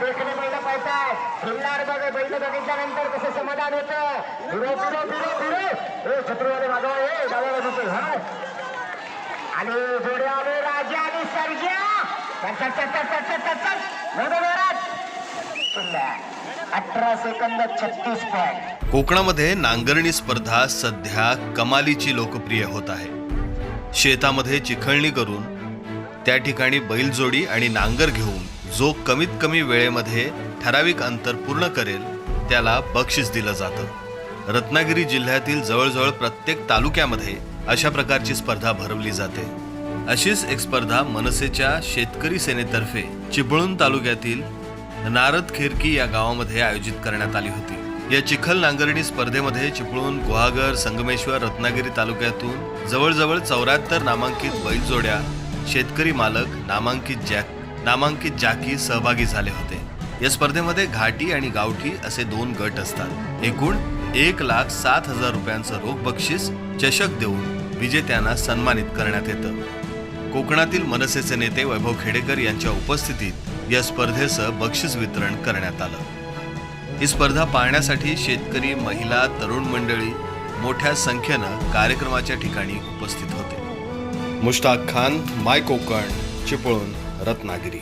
देखणे बैल पळतात. खिल्लार बघ बैल बघितल्यानंतर कसं समाधान होतं. फिरो फिरो फिरो फिरो. छत्रीवाले मागवा डाव्या बाजूचे हा. आणि जोडे आले राजा आणि सर्जा. अठरा सेकंद छत्तीस पॉईंट कोकणामध्ये नांगरणी स्पर्धा सध्या कमालीची लोकप्रिय होत आहे. शेतामध्ये चिखळणी करून त्या ठिकाणी बैलजोडी आणि नांगर घेऊन जो कमीत कमी वेळेमध्ये ठराविक अंतर पूर्ण करेल त्याला बक्षीस दिलं जातं. रत्नागिरी जिल्ह्यातील जवळजवळ प्रत्येक तालुक्यामध्ये अशा प्रकारची स्पर्धा भरवली जाते. अशीच एक स्पर्धा मनसेच्या शेतकरी सेनेतर्फे चिपळूण तालुक्यातील नारद खिरकी या गावामध्ये आयोजित करण्यात आली होती. या चिखल नांगरणी स्पर्धेमध्ये चिपळूण गुहागर संगमेश्वर रत्नागिरी तालुक्यातून जवळजवळ चौऱ्याहत्तर नामांकित बैलजोड्या शेतकरी मालक नामांकित जॅक नामांकित जाकी सहभागी झाले होते. या स्पर्धेमध्ये घाटी आणि गावठी असे दोन गट असतात. एकूण एक लाख सात हजार रुपयांचं रोख बक्षीस चषक देऊन विजेत्यांना सन्मानित करण्यात येतं. कोकणातील मनसेचे नेते वैभव खेडेकर यांच्या उपस्थितीत या स्पर्धेचं बक्षीस वितरण करण्यात आलं. ही स्पर्धा पाहण्यासाठी शेतकरी महिला तरुण मंडळी मोठ्या संख्येनं कार्यक्रमाच्या ठिकाणी उपस्थित होते. मुश्ताक खान माय कोकण चिपळूण रत्नागिरी.